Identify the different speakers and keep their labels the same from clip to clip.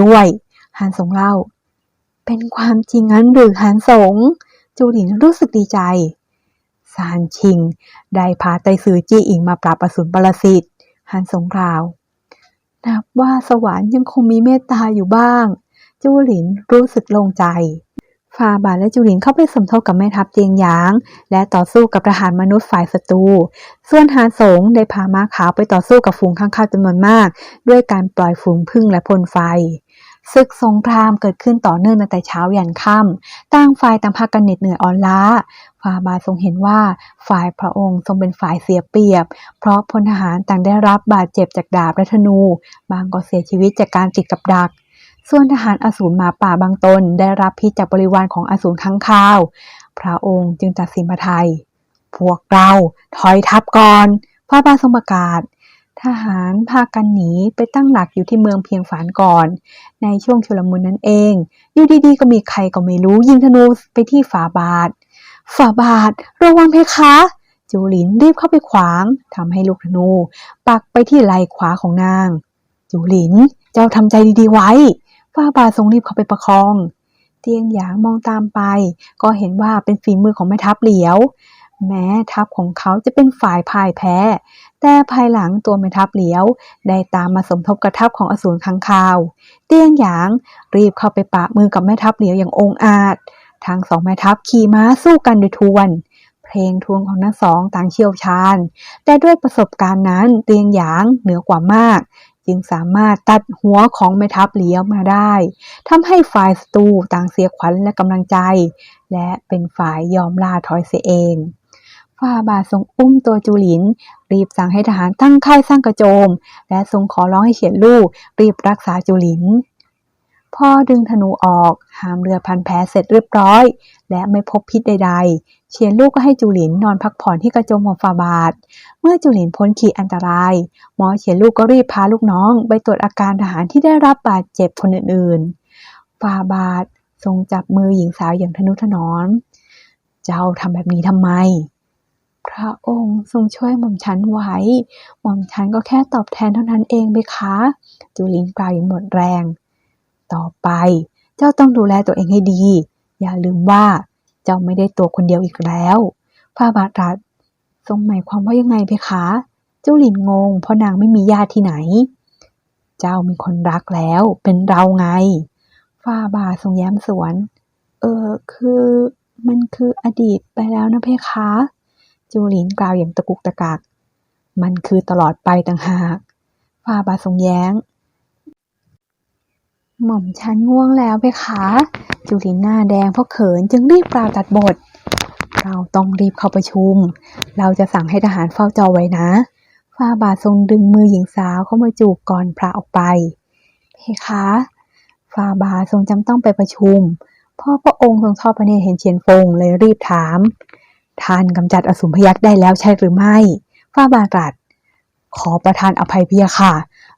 Speaker 1: ด้วยฮานสงเล่า เป็นความจริงงั้นหรือฮานสง จูหลินรู้สึกดีใจ ซานชิง ได้พาไตซือจี้อิงมาปราบอสูรปรสิตฮันสงกล่าว นับว่าสวรรค์ยังคงมีเมตตาอยู่บ้าง จูหลินรู้สึกโล่งใจ ฟาบาทและจูหลินเข้าไปสมทบกับแม่ทัพเจียงหยาง และต่อสู้กับทหารมนุษย์ฝ่ายศัตรู ส่วนฮานสงได้พาม้าขาวไปต่อสู้กับฝูงข้างคาวจำนวนมาก ด้วยการปล่อยฝูงพึ่งและพ่นไฟศึกสงครามเกิดขึ้นต่อเนื่องตั้งแต่เช้ายันค่ำต่างฝ่ายต่างพากันเหน็ดเหนื่อยอ่อนล้าฟาบาทรงเห็นว่าฝ่ายพระองค์ทรงเป็นฝ่ายเสียเปรียบ เพราะพลทหารต่างได้รับบาดเจ็บจากดาบและธนู บางก็เสียชีวิตจากการติดกับดัก ส่วนทหารอสูรหมาป่าบางตนได้รับพิษจากบริวารของอสูรข้างคาว พระองค์จึงตัดสินพระทัยพวกเราถอยทัพก่อน พระบาททรงประกาศ ทหารพากันหนีไปตั้งหลักอยู่ที่เมืองเพียงฝานก่อน ในช่วงชุลมุนนั้นเอง อยู่ดีๆ ก็มีใครก็ไม่รู้ยิงธนูไปที่ฝาบาท ฝาบาท ระวังเพคะจูหลินรีบเข้าไปขวางทำให้ลูกธนู ปักไปที่ไหล่ขวาของนาง จูหลินเจ้าทำใจดีๆไว้ ฝ้าบาทรงรีบเข้าไปประคอง เตียงหยางมองตามไป ก็เห็นว่าเป็นฝีมือของแม่ทัพเหลียว แม้ทัพของเขาจะเป็นฝ่ายพ่ายแพ้ แต่ภายหลังตัวแม่ทัพเหลียว ได้ตามมาสมทบกับทัพของอสูรค้างคาว เตียงหยางรีบเข้าไปปะมือกับแม่ทัพเหลียวอย่างองอาจทั้งสองแม่ทัพขี่ม้าสู้กันโดยทวน เพลงทวนของทั้งสองต่างเชี่ยวชาญ แต่ด้วยประสบการณ์นั้นเตียงหยางเหนือกว่ามาก จึงสามารถตัดหัวของแม่ทัพเหลียวมาได้ทำให้ฝ่ายศัตรูต่างเสียขวัญและกำลังใจ และเป็นฝ่ายยอมล่าถอยเสียเองฝ่าบาททรงอุ้มตัวจูหลิน รีบสั่งให้ทหารตั้งค่ายสร้างกระโจม และทรงขอร้องให้เขียนลูก รีบรักษาจูหลิน พ่อดึงธนูออก หามเรือพันแผลเสร็จเรียบร้อย และไม่พบพิษใด ๆ เชียนลูกก็ให้จูหลินนอนพักผ่อนที่กระโจมของฟาบาท เมื่อจูหลินพ้นขีดอันตราย หมอเฉียนลูกก็รีบพาลูกน้อง ไปตรวจอาการทหารที่ได้รับบาดเจ็บคนอื่นๆฟาบาททรงจับมือหญิงสาวอย่างทนุถนอม เจ้าทำแบบนี้ทำไม พระองค์ทรงช่วยหม่อมฉันไว้ หม่อมฉันก็แค่ตอบแทนเท่านั้นเองเบคะจูหลินกล่าวอย่างหมดแรง ต่อไป เจ้าต้องดูแลตัวเองให้ดี อย่าลืมว่า เจ้าไม่ได้ตัวคนเดียวอีกแล้วพระบาทรัสทรงหมายความว่ายังไงเพคะ เจ้าหลินงง เพราะนางไม่มีญาติที่ไหน เจ้ามีคนรักแล้ว เป็นเราไงฟ้าบาทรงแย้มสวน เออคือมันคืออดีตไปแล้วนะเพคะ จูหลินกล่าวอย่างตะกุกตะกัก มันคือตลอดไปต่างหากฟ้าบาททรงแย้ง หม่อมฉันง่วงแล้วเพคะจูลินหน้าแดงเพราะเขินจึงรีบกล่าวตัดบท เราต้องรีบเข้าประชุม เราจะสั่งให้ทหารเฝ้าจอไว้นะฟ้าบาททรงดึงมือหญิงสาวเข้ามาจูบก่อนพระออกไป เพคะฟ้าบาททรงจำต้องไปประชุม พ่อพระองค์ทรงทอดพระเนตรเห็นเฉียนฟงเลยรีบถาม ท่านกำจัดอสูรพยักษ์ได้แล้วใช่หรือไม่ ฟ้าบาทตรัส ขอประทานอภัยเพียค่ะ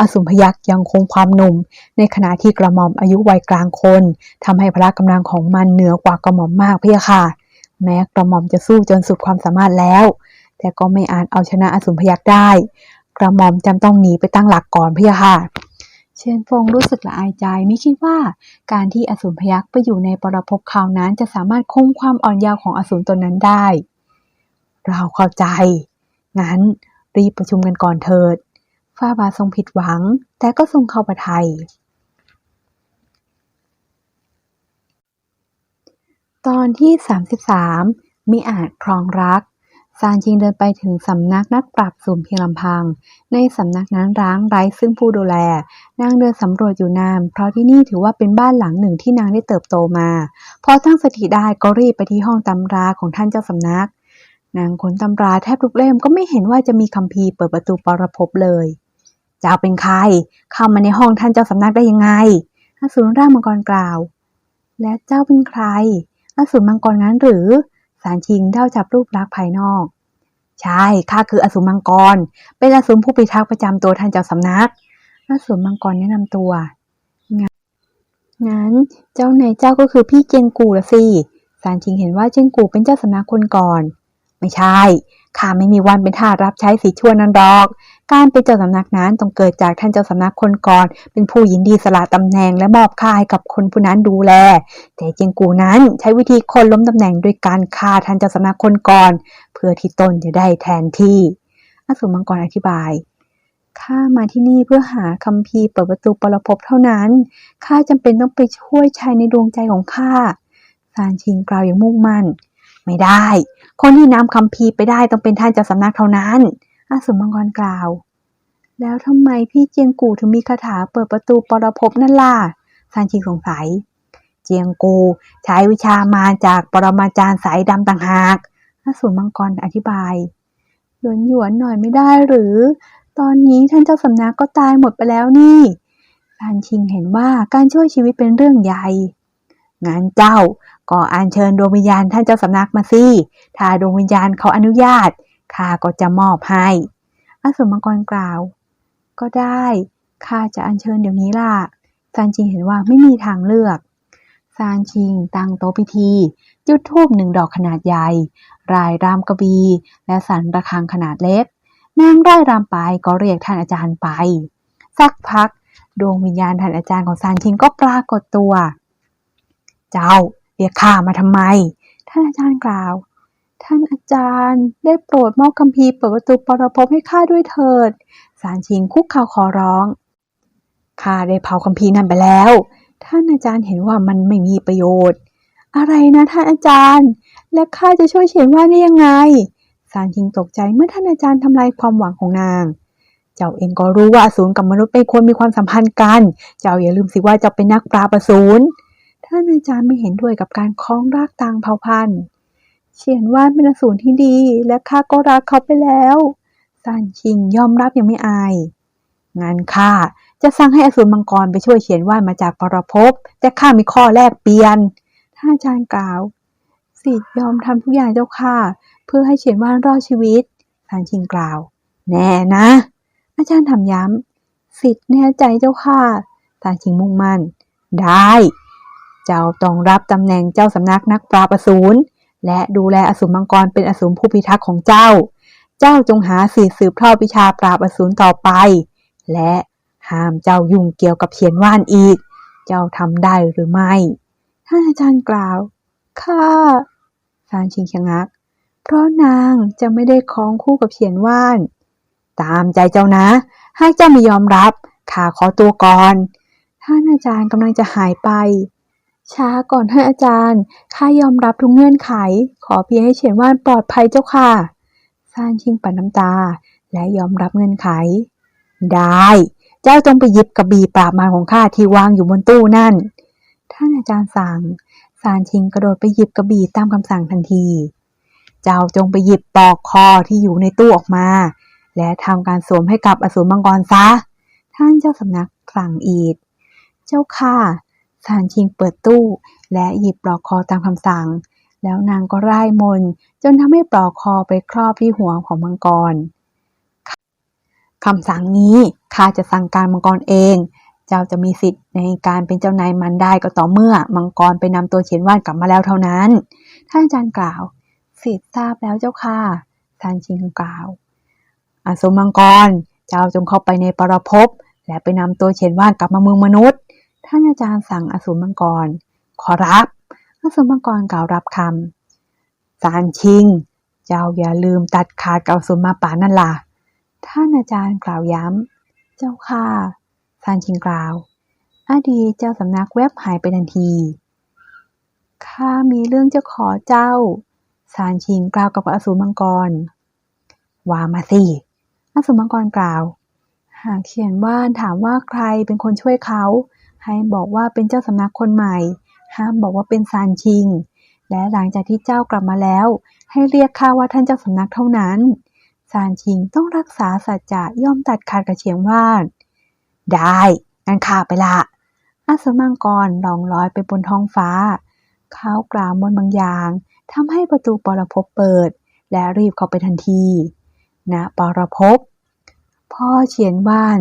Speaker 1: อสูรพยักษ์ยังคงความหนุ่ม ในขณะที่กระหม่อมอายุวัยกลางคนทำให้พละกำลังของมันเหนือกว่ากระหม่อมมากพะยค่ะ แม้กระหม่อมจะสู้จนสุดความสามารถแล้ว แต่ก็ไม่อาจเอาชนะอสูรพยักษ์ได้ กระหม่อมจำต้องหนีไปตั้งหลักก่อนพะยค่ะเชียนฟงรู้สึกละอายใจไม่คิดว่า การที่อสูรพยักษ์ไปอยู่ในปรภพคราวนั้นจะสามารถคงความอ่อนยาวของอสูรตนนั้นได้ เราเข้าใจ งั้นรีบประชุมกันก่อนเถิด ฟ้าบาททรงผิดหวัง แต่ก็ทรงเข้าประทัยตอนที่ 33 มิอาจครองรัก ซานชิงเดินไปถึงสำนักนักปราบสูมเพียงลำพัง ในสำนักนั้นร้างไร้ซึ่งผู้ดูแล นางเดินสำรวจอยู่นาน เพราะที่นี่ถือว่าเป็นบ้านหลังหนึ่งที่นางได้เติบโตมา พอตั้งสติได้ก็รีบไปที่ห้องตำราของท่านเจ้าสำนัก นางค้นตำราแทบทุกเล่มก็ไม่เห็นว่าจะมีคัมภีเปิดประตูปรภพเลย เจ้าเป็นใคร เข้ามาในห้องท่านเจ้าสำนักได้ยังไง อสูรร่างมังกรกล่าว และเจ้าเป็นใคร อสูรมังกรงั้นหรือ สารชิงเด้าจับรูปลักษณ์ภายนอก ใช่ ข้าคืออสูรมังกร เป็นอสูรผู้พิทักษ์ประจำตัวท่านเจ้าสำนัก อสูรมังกรแนะนำตัวงั้นงั้นเจ้านเจ้าก็คือพี่เจียงกูละสิ สารชิงเห็นว่าเจียงกูเป็นเจ้าสำนักคนก่อน ไม่ใช่ ข้าไม่มีวันเป็นทาสรับใช้สีชั่วนั้นดอก การเป็นเจ้าสำนักนั้นต้องเกิดจากท่านเจ้าสำนักคนก่อน เป็นผู้ยินดีสละตำแหน่งและมอบค่าให้กับคนผู้นั้นดูแล แต่เจียงกูนั้นใช้วิธีคนล้มตำแหน่งด้วยการฆ่าท่านเจ้าสำนักคนก่อน เพื่อที่ตนจะได้แทนที่อสูรมังกรอธิบายข้ามาที่นี่เพื่อหาคัมภีเปิดประตูปรภพเท่านั้น ข้าจำเป็นต้องไปช่วยชายในดวงใจของข้าซานชิงกล่าวอย่างมุ่งมั่น ไม่ได้ คนที่นำคัมภีไปได้ต้องเป็นท่านเจ้าสำนักเท่านั้นอาสูรมังกรกล่าว แล้วทำไมพี่เจียงกูถึงมีคาถาเปิดประตูปรภพนั่นล่ะซานชิงสงสัย เจียงกูใช้วิชามาจากปรมาจารย์สายดำต่างหากอาสูรมังกรอธิบายหยวนหยวนหน่อยไม่ได้หรือ ตอนนี้ท่านเจ้าสำนักก็ตายหมดไปแล้วนี่ซานชิงเห็นว่าการช่วยชีวิตเป็นเรื่องใหญ่ งั้นเจ้าก็อัญเชิญดวงวิญญาณท่านเจ้าสำนักมาสิถ้าดวงวิญญาณเขาอนุญาตข้าก็จะมอบให้อสูรมังกรกล่าว ก็ได้ข้าจะอัญเชิญเดี๋ยวนี้ล่ะซานชิงเห็นว่าไม่มีทางเลือกซานชิงตั้งโต๊ะพิธี จุดธูปหนึ่งดอกขนาดใหญ่ รายรำกระบี และสันระฆังขนาดเล็กนางได้รำไปก็เรียกท่านอาจารย์ไป สักพัก ดวงวิญญาณท่านอาจารย์ของซานชิงก็ปรากฏตัว เจ้าเรียกข้ามาทำไม ท่านอาจารย์กล่าว ท่านอาจารย์ได้โปรดมอบคัมภีร์เปิดประตูปรภพให้ข้าด้วยเถิด สารชิงคุกเข่าขอร้อง ข้าได้เผาคัมภีร์นั้นไปแล้ว ท่านอาจารย์เห็นว่ามันไม่มีประโยชน์ อะไรนะท่านอาจารย์ และข้าจะช่วยเขียนว่าได้ยังไง สารชิงตกใจเมื่อท่านอาจารย์ทำลายความหวังของนางเจ้าเองก็รู้ว่าอสูรกับมนุษย์เป็นคนมีความสัมพันธ์กัน เจ้าอย่าลืมสิว่าเจ้าเป็นนักปราบอสูร ท่านอาจารย์ไม่เห็นด้วยกับการคล้องรากต่างเผ่าพันธุ์เฉียนว่านเป็นอสูรที่ดี และข้าก็รักเขาไปแล้วซานชิงยอมรับอย่างไม่อาย งานข้าจะสั่งให้อสูรมังกรไปช่วยเฉียนว่านมาจากปรภพแต่ข้ามีข้อแลกเปลี่ยนท่านอาจารย์กล่าวสิทธิ์ยอมทำทุกอย่างเจ้าค่ะ เพื่อให้เฉียนว่านรอดชีวิตซานชิงกล่าว แน่นะ อาจารย์ถามย้ำสิทธิ์แน่ใจเจ้าค่ะซานชิงมุ่งมั่นได้ เจ้าต้องรับตำแหน่งเจ้าสำนักนักปราบอสูรและดูแลอสูรมังกรเป็นอสูรผู้พิทักษ์ของเจ้า เจ้าจงหาสิทธิ์สืบทอดวิชาปราบอสูรต่อไป และห้ามเจ้ายุ่งเกี่ยวกับเขียนว่านอีก เจ้าทำได้หรือไม่ ท่านอาจารย์กล่าว ค่ะซานชิงชะงัก เพราะนางจะไม่ได้คล้องคู่กับเขียนว่าน ตามใจเจ้านะ หากเจ้าไม่ยอมรับข้าขอตัวก่อน ท่านอาจารย์กำลังจะหายไป ช้าก่อนท่านอาจารย์ข้ายอมรับทุกเงื่อนไข ขอเพียงให้เขียนว่านปลอดภัยเจ้าค่ะซานชิงปัดน้ำตา และยอมรับเงื่อนไข ได้ เจ้าจงไปหยิบกระบี่ปราบมารของข้าที่วางอยู่บนตู้นั่น ท่านอาจารย์สั่งซานชิงกระโดดไปหยิบกระบี่ตามคำสั่งทันที เจ้าจงไปหยิบปลอกคอที่อยู่ในตู้ออกมา และทำการสวมให้กับอสูรมังกรซะ ท่านเจ้าสำนักสั่งอีกเจ้าค่ะ ซานชิงเปิดตู้ และหยิบปลอกคอตามคำสั่ง แล้วนางก็ร่ายมนจนทำให้ปลอกคอไปครอบที่หัวของมังกรคำสั่งนี้ข้าจะสั่งการมังกรเอง เจ้าจะมีสิทธิ์ในการเป็นเจ้านายมันได้ก็ต่อเมื่อมังกรไปนำตัวเฉียนว่านกลับมาแล้วเท่านั้น ท่านอาจารย์กล่าวสิทธิ์ทราบแล้วเจ้าค่ะซานชิงกล่าวอาสมมังกร เจ้าจงเข้าไปในปรภพและไปนำตัวเฉียนว่านกลับมาเมืองมนุษย์ ท่านอาจารย์สั่งอสูรมังกร ขอรับ อสูรมังกรกล่าวรับคำสารชิง เจ้าอย่าลืมตัดขาดกับอสูรมาป่านั่นล่ะ ท่านอาจารย์กล่าวย้ำ เจ้าค่ะซานชิงกล่าว อดีตเจ้าสำนักแวบหายไปทันที ข้ามีเรื่องจะขอเจ้า ซานชิงกล่าวกับอสูรมังกร ว่ามาสิ อสูรมังกรกล่าว หากเขียนว่านถามว่าใครเป็นคนช่วยเขา ให้บอกว่าเป็นเจ้าสำนักคนใหม่ ห้ามบอกว่าเป็นซานชิง และหลังจากที่เจ้ากลับมาแล้ว ให้เรียกข้าว่าท่านเจ้าสำนักเท่านั้นซานชิงต้องรักษาสัจจะย่อมตัดขาดกับเฉียงว่านได้งั้นข้าไปละอาสมังกรลองลอยไปบนท้องฟ้า เขากล่าวมนบางอย่างทำให้ประตูปรภพเปิด และรีบเข้าไปทันทีณปรภพ พ่อเฉียนว่าน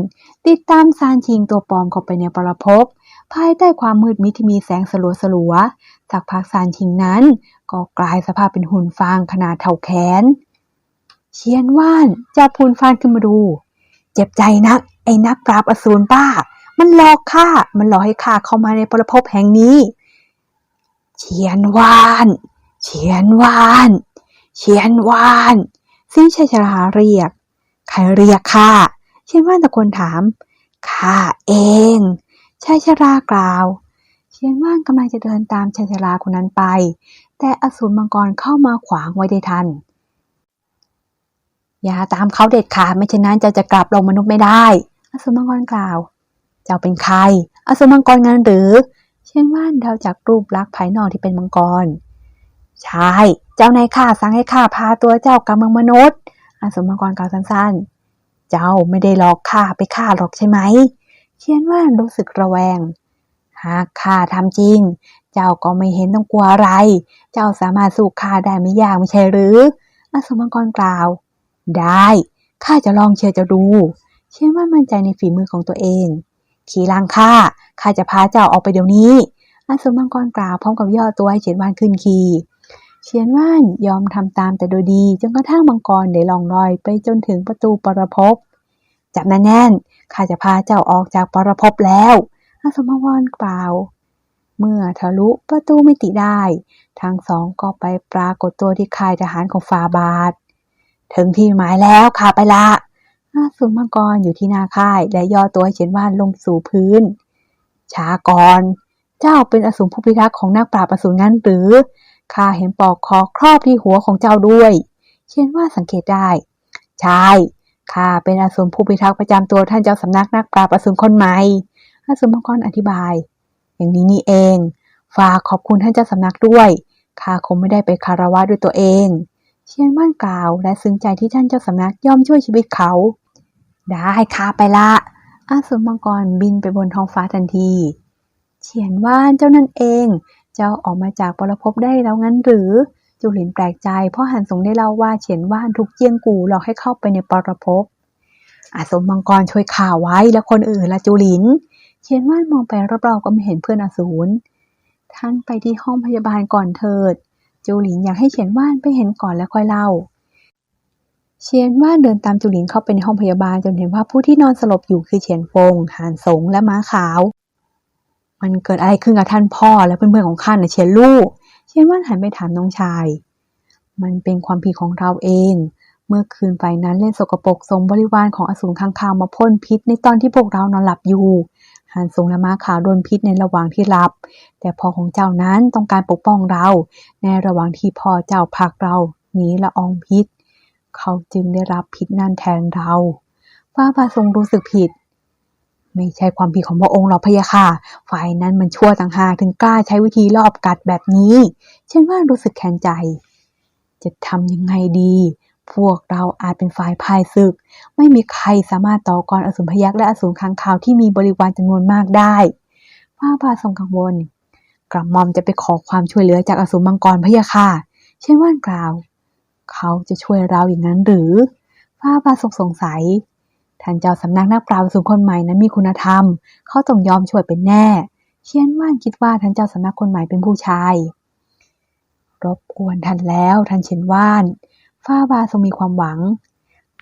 Speaker 1: ติดตามซานชิงตัวปลอมเข้าไปในปรภพภายใต้ความมืดมิดที่มีแสงสลัวสลัวๆสักพักซานชิงนั้น ก็กลายสภาพเป็นหุ่นฟางขนาดเท่าแขนเชียนว่านจับพูนฟานขึ้นมาดู เจ็บใจนัก ไอ้นักปราบอสูรป้า มันหลอกข้า มันหลอกให้ข้าเข้ามาในปรภพแห่งนี้เชียนว่านเชียนว่านเชียนว่านซิ่งชัยชราเรียก ใครเรียกข้าเชียนว่านตะโกนถาม ข้าเอง ชายชรากล่าว เชียนว่านกำลังจะเดินตามชายชราคนนั้นไป แต่อสูรมังกรเข้ามาขวางไว้ได้ทัน อย่าตามเขาเด็ดขาดไม่เช่นนั้นเจ้าจะกลับลงมนุษย์ไม่ได้ อสูรมังกรกล่าว เจ้าเป็นใคร อสูรมังกรงั้นหรือ เช่นว่านเดาจากรูปลักษณ์ภายนอกที่เป็นมังกร ใช่ เจ้านายข้าสั่งให้ข้าพาตัวเจ้ากลับเมืองมนุษย์ อสูรมังกรกล่าวสั้นๆ เจ้าไม่ได้หลอกข้าไปฆ่าหรอกใช่ไหม เชียนว่านรู้สึกระแวง หากข้าทำจริง เจ้าก็ไม่เห็นต้องกลัวอะไร เจ้าสามารถสู้ข้าได้ไม่ยากไม่ใช่หรืออสูรมังกรกล่าว ได้ข้าจะลองเชื่อจะดูเช่นว่ามั่นใจในฝีมือของตัวเอง ขี่ลังข้าข้าจะพาเจ้าออกไปเดี๋ยวนี้อสูรมังกรกล่าวพร้อมกับย่อตัวให้เฉียนว่านขึ้นขี่ เฉียนว่านยอมทำตามแต่โดยดี จนกระทั่งมังกรได้ล่องลอยไปจนถึงประตูปรภพจับแน่นข้าจะพาเจ้าออกจากปรภพแล้วอสูรมังกรกล่าว เมื่อทะลุประตูมิติได้ ทั้งสองก็ไปปรากฏตัวที่ค่ายทหารของฟาบาท ถึงที่หมายแล้วข้าไปละอาสูรมังกรอยู่ที่หน้าค่ายและย่อตัวให้เฉียนว่านลงสู่พื้นช้าก่อน เจ้าเป็นอสูรผู้พิทักษ์ของนักปราบอสูรงั้นหรือ ข้าเห็นปอกคอครอบที่หัวของเจ้าด้วยเช่นว่าสังเกตได้ ใช่ข้าเป็นอาสูรผู้พิทักษ์ประจำตัวท่านเจ้าสำนักนักปราบอาสูรคนใหม่อาสูรมังกรอธิบาย อย่างนี้นี่เอง ฝากขอบคุณท่านเจ้าสำนักด้วยข้าคงไม่ได้ไปคารวะด้วยตัวเอง เชียนว่านกล่าวและซึ้งใจที่ท่านเจ้าสำนักยอมช่วยชีวิตเขา ได้ข้าไปละอาสูรมังกรบินไปบนท้องฟ้าทันทีเฉียนว่านเจ้านั่นเอง เจ้าออกมาจากปรภพได้แล้วงั้นหรือ จูหลินแปลกใจ เพราะหันสงได้เล่าว่าเฉียนว่านถูกเจียงกูหลอกให้เข้าไปในปรภพอาสูรมังกรช่วยข่าวไว้แล้วคนอื่นละจูหลินเฉียนว่านมองไปรอบๆก็ไม่เห็นเพื่อนอสูรท่านไปที่ห้องพยาบาลก่อนเถิด จูหลินอยากให้เฉียนว่านไปเห็นก่อนแล้วค่อยเล่าเฉียนว่านเดินตามจูหลินเข้าไปในห้องพยาบาลจนเห็นว่าผู้ที่นอนสลบอยู่คือเฉียนฟงหานสงและม้าขาว มันเกิดอะไรขึ้นกับท่านพ่อและเพื่อนๆของข้านะเฉียนลูกเฉียนว่านหันไปถามน้องชาย มันเป็นความผิดของเราเอง เมื่อคืนไฟนั้นเล่นสกปรกทรงบริวารของอสูรข้างคาวมาพ่นพิษในตอนที่พวกเรานอนหลับอยู่หานสงและม้าขาวโดนพิษในระหว่างที่หลับ แต่พ่อของเจ้านั้นต้องการปกป้องเรา ในระหว่างที่พ่อเจ้าผลักเราหนีละอองพิษ เขาจึงได้รับพิษนั่นแทนเราฟ้าบาทรงรู้สึกผิด ไม่ใช่ความผิดของพระองค์หรอกพะยะค่ะ ฝ่ายนั้นมันชั่วต่างหากถึงกล้าใช้วิธีลอบกัดแบบนี้เช่นว่ารู้สึกแค้นใจ จะทำยังไงดี พวกเราอาจเป็นฝ่ายพ่ายศึก ไม่มีใครสามารถต่อกรอสูรพยักษ์และอสูรค้างคาวที่มีบริวารจำนวนมากได้ฟ้าบาทรงกังวล กระหม่อมจะไปขอความช่วยเหลือจากอสูรมังกรพะยะค่ะเช่นว่านกล่าว เขาจะช่วยเราอย่างนั้นหรือฟ้าบาทรงสงสัย ท่านเจ้าสำนักนักปราบอสูรคนใหม่นั้นมีคุณธรรม เขาต้องยอมช่วยเป็นแน่ เชียนว่านคิดว่าท่านเจ้าสำนักคนใหม่เป็นผู้ชาย รบกวนท่านแล้วท่านเชียนว่าน ฟ้าบาทรงมีความหวัง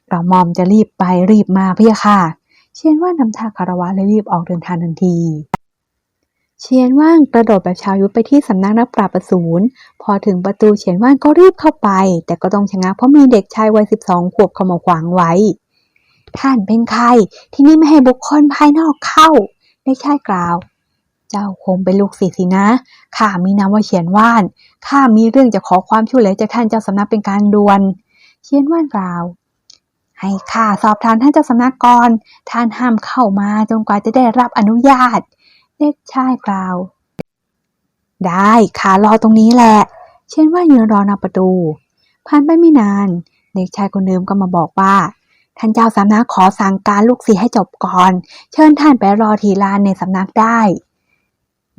Speaker 1: กระหม่อมจะรีบไปรีบมาพี่ค่ะ เชียนว่านนำทาคารวะและรีบออกเดินทางทันที เชียนว่างกระโดดแบบชาวยุทธไปที่สำนักนักปราบอสูรพอถึงประตูเฉียนว่านก็รีบเข้าไป แต่ก็ต้องชะงักเพราะมีเด็กชายวัยสิบสองขวบเข้ามาขวางไว้ ท่านเป็นใคร ที่นี่ไม่ให้บุคคลภายนอกเข้าเด็กชายกล่าว เจ้าคงเป็นลูกศิษย์สินะ ข้ามีนามว่าเฉียนว่าน ข้ามีเรื่องจะขอความช่วยเหลือจากท่านเจ้าสำนักเป็นการด่วนเฉียนว่านกล่าว ให้ข้าสอบถามท่านเจ้าสำนักก่อน ท่านห้ามเข้ามาจนกว่าจะได้รับอนุญาต เด็กชายกล่าว ได้ข้ารอตรงนี้แหละ เช่นว่ายืนรอหน้าประตู ผ่านไปไม่นาน เด็กชายคนเดิมก็มาบอกว่า ท่านเจ้าสำนักขอสั่งการลูกศิษย์ให้จบก่อน เชิญท่านไปรอทีลานในสำนักได้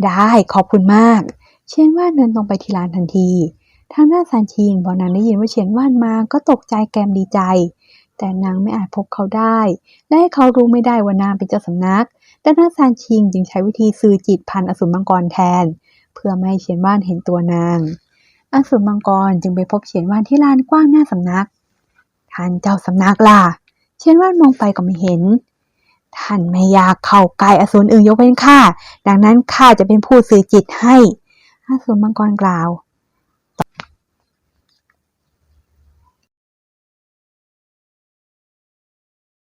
Speaker 1: ได้ขอบคุณมาก เชียนว่านเดินตรงไปทีลานทันที ทางด้านซานชิงพอนางได้ยินว่าเชียนว่านมาก็ตกใจแกมดีใจ แต่นางไม่อาจพบเขาได้ และให้เขารู้ไม่ได้ว่านางเป็นเจ้าสำนักดังนั้นซานชิงจึงใช้วิธีสื่อจิตพันอสูรมังกรแทน เพื่อไม่ให้เฉียนว่านเห็นตัวนาง อสูรมังกรจึงไปพบเฉียนว่านที่ลานกว้างหน้าสำนักท่านเจ้าสำนักล่ะ เช่นว่านมองไปก็ไม่เห็น ท่านไม่อยากเข้าใกล้อสูรอื่นยกเว้นข้า ดังนั้นข้าจะเป็นผู้สื่อจิตให้ อสูรมังกรกล่าว